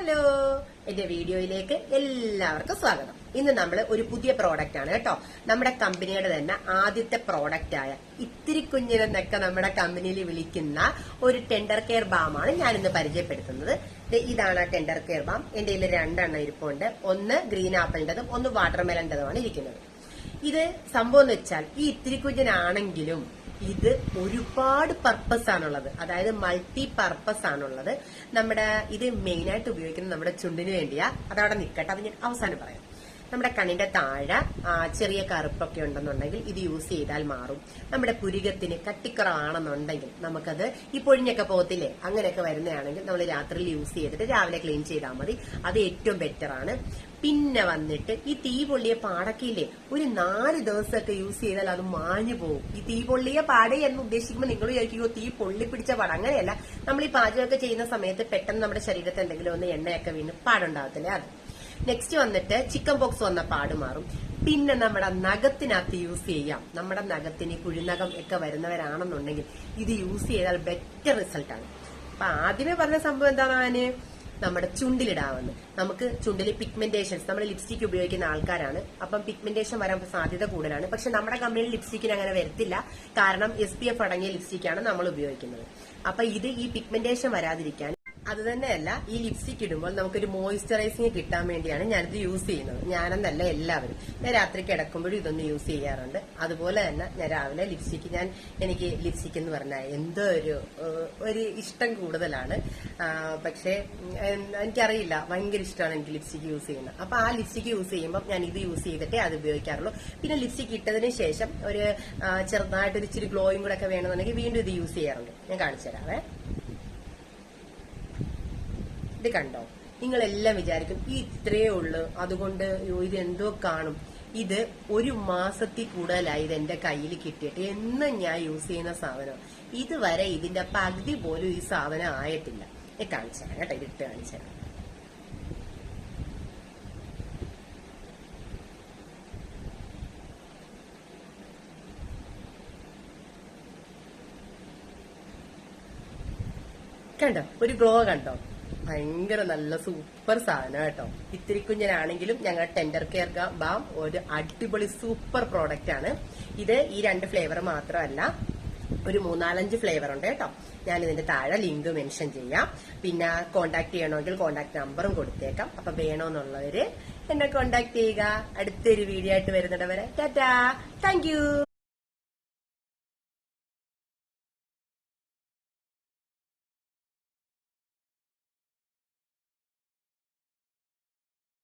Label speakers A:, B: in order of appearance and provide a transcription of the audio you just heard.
A: Hello. എന്റെ വീഡിയോയിലേക്ക് എല്ലാവർക്കും സ്വാഗതം. ഇന്ന് നമ്മൾ ഒരു പുതിയ പ്രോഡക്റ്റ് ആണ് കേട്ടോ. നമ്മുടെ കമ്പനിയുടെ തന്നെ ആദ്യത്തെ പ്രോഡക്റ്റ് ആയ ഇത്തിരി കുഞ്ഞിനെന്നൊക്കെ നമ്മുടെ കമ്പനിയിൽ വിളിക്കുന്ന ഒരു ടെൻഡർ കെയർ ബാമാണ് ഞാൻ ഇന്ന് പരിചയപ്പെടുത്തുന്നത്. ഇതാണ് ആ ടെൻഡർ കെയർ ബാം എന്റെ കയ്യിൽ രണ്ടെണ്ണം ഇരിപ്പുണ്ട്. ഒന്ന് ഗ്രീൻ ആപ്പിളിന്റെതും ഒന്ന് വാട്ടർമെലന്റെതുമാണ് ഇരിക്കുന്നത്. ഇത് സംഭവം എന്ന് വെച്ചാൽ ഈ ഇത്തിരി കുഞ്ഞിനാണെങ്കിലും ഇത് ഒരുപാട് പർപ്പസ് ആണുള്ളത്. അതായത് മൾട്ടി പർപ്പസ് ആണുള്ളത്. നമ്മുടെ ഇത് മെയിനായിട്ട് ഉപയോഗിക്കുന്നത് നമ്മുടെ ചുണ്ടിന് വേണ്ടിയാ. അതവിടെ നിൽക്കട്ടെ. അത് ഞാൻ അവസാനം പറയാം. നമ്മുടെ കണ്ണിന്റെ താഴെ ചെറിയ കറുപ്പൊക്കെ ഉണ്ടെന്നുണ്ടെങ്കിൽ ഇത് യൂസ് ചെയ്താൽ മാറും. നമ്മുടെ പുരികത്തിന് കട്ടിക്കുറവാണെന്നുണ്ടെങ്കിൽ നമുക്കത് ഈ പൊഴിഞ്ഞൊക്കെ പോകത്തില്ലേ? അങ്ങനെയൊക്കെ വരുന്നതാണെങ്കിൽ നമ്മൾ രാത്രിയിൽ യൂസ് ചെയ്തിട്ട് രാവിലെ ക്ലീൻ ചെയ്താൽ മതി. അത് ഏറ്റവും ബെറ്റർ ആണ്. പിന്നെ വന്നിട്ട് ഈ തീ പൊള്ളിയ പാടക്കില്ലേ ഒരു നാല് ദിവസമൊക്കെ യൂസ് ചെയ്താൽ അത് മാഞ്ഞു പോകും. ഈ തീ പൊള്ളിയ പാട എന്ന് ഉദ്ദേശിക്കുമ്പോൾ നിങ്ങൾ വിചാരിക്കുമോ തീ പൊള്ളി പിടിച്ച പാട. അങ്ങനെയല്ല. നമ്മൾ ഈ പാചകമൊക്കെ ചെയ്യുന്ന സമയത്ത് പെട്ടെന്ന് നമ്മുടെ ശരീരത്തിൽ എന്തെങ്കിലും ഒന്ന് എണ്ണയൊക്കെ വീണ് പാടുണ്ടാകത്തില്ലേ? അത്. നെക്സ്റ്റ് വന്നിട്ട് ചിക്കൻ ബോക്സ് വന്ന പാട് മാറും. പിന്നെ നമ്മുടെ നഖത്തിനകത്ത് യൂസ് ചെയ്യാം. നമ്മുടെ നഖത്തിന് കുഴിനഖം ഒക്കെ വരുന്നവരാണെന്നുണ്ടെങ്കിൽ ഇത് യൂസ് ചെയ്താൽ ബെറ്റർ റിസൾട്ടാണ് അപ്പൊ ആദ്യമേ പറഞ്ഞ സംഭവം എന്താണ് നമ്മുടെ ചുണ്ടിലിടാവുന്നത് നമുക്ക് ചുണ്ടിൽ പിഗ്മെന്റേഷൻസ് നമ്മൾ ലിപ്സ്റ്റിക് ഉപയോഗിക്കുന്ന ആൾക്കാരാണ്. അപ്പം പിഗ്മെന്റേഷൻ വരാൻ സാധ്യത കൂടുതലാണ്. പക്ഷെ നമ്മുടെ കമ്പനിയിൽ ലിപ്സ്റ്റിക്കിന് അങ്ങനെ വരത്തില്ല. കാരണം എസ് പി എഫ് അടങ്ങിയ ലിപ്സ്റ്റിക്കാണ് നമ്മൾ ഉപയോഗിക്കുന്നത്. അപ്പൊ ഇത് ഈ പിഗ്മെന്റേഷൻ വരാതിരിക്കാൻ അത് തന്നെയല്ല ഈ ലിപ്സ്റ്റിക് ഇടുമ്പോൾ നമുക്കൊരു മോയ്സ്ചറൈസിങ് കിട്ടാൻ വേണ്ടിയാണ് ഞാനിത് യൂസ് ചെയ്യുന്നത്. ഞാനെന്നല്ല എല്ലാവരും. ഞാൻ രാത്രി കിടക്കുമ്പോഴും ഇതൊന്ന് യൂസ് ചെയ്യാറുണ്ട്. അതുപോലെ തന്നെ ഞാൻ രാവിലെ ലിപ്സ്റ്റിക് ഞാൻ എനിക്ക് ലിപ്സ്റ്റിക് എന്ന് പറഞ്ഞാൽ എന്തോ ഒരു ഒരു ഇഷ്ടം കൂടുതലാണ്. പക്ഷേ എനിക്കറിയില്ല. ഭയങ്കര ഇഷ്ടമാണ് എനിക്ക് ലിപ്സ്റ്റിക് യൂസ് ചെയ്യുന്നത്. അപ്പൊ ആ ലിപ്സ്റ്റിക് യൂസ് ചെയ്യുമ്പോൾ ഞാൻ ഇത് യൂസ് ചെയ്തിട്ടേ അത് ഉപയോഗിക്കാറുള്ളൂ. പിന്നെ ലിപ്സ്റ്റിക് ഇട്ടതിന് ശേഷം ഒരു ചെറുതായിട്ട് ഒരു ഇച്ചിരി ഗ്ലോയും കൂടെ ഒക്കെ വേണമെന്നുണ്ടെങ്കിൽ വീണ്ടും ഇത് യൂസ് ചെയ്യാറുണ്ട്. ഞാൻ കാണിച്ചു തരാവേ ഇത് കണ്ടോ? നിങ്ങളെല്ലാം വിചാരിക്കും ഈ ഇത്രയേ ഉള്ളു. അതുകൊണ്ട് ഇത് എന്തോ കാണും. ഇത് ഒരു മാസത്തിൽ കൂടുതലായി ഇത് എന്റെ കയ്യിൽ കിട്ടിയിട്ട് എന്നും ഞാൻ യൂസ് ചെയ്യുന്ന സാധനം. ഇതുവരെ ഇതിന്റെ പകുതി പോലും ഈ സാധനം ആയിട്ടില്ല. കാണിച്ചു തരാം കേട്ടോ ഇതിട്ട് കാണിച്ചു തരാം. കണ്ടോ? ഒരു ഗ്ലോ കണ്ടോ? ഭയങ്കര നല്ല സൂപ്പർ സാധനം കേട്ടോ. ഇത്തിരി കുഞ്ഞനാണെങ്കിലും ഞങ്ങൾ ടെൻഡർ കെയർ ബാം ഒരു അടിപൊളി സൂപ്പർ പ്രോഡക്റ്റ് ആണ്. ഇത് ഈ രണ്ട് ഫ്ലേവർ മാത്രമല്ല ഒരു മൂന്നാലഞ്ച് ഫ്ലേവർ ഉണ്ട് കേട്ടോ. ഞാൻ ഇതിന്റെ താഴെ ലിങ്ക് മെൻഷൻ ചെയ്യാം. പിന്നെ കോണ്ടാക്ട് ചെയ്യണമെങ്കിൽ കോണ്ടാക്ട് നമ്പറും കൊടുത്തേക്കാം. അപ്പൊ വേണമെന്നുള്ളവര് എന്നെ കോണ്ടാക്ട് ചെയ്യുക. അടുത്തൊരു വീഡിയോ ആയിട്ട് വരുന്നിടവരെ ടാറ്റാ. താങ്ക്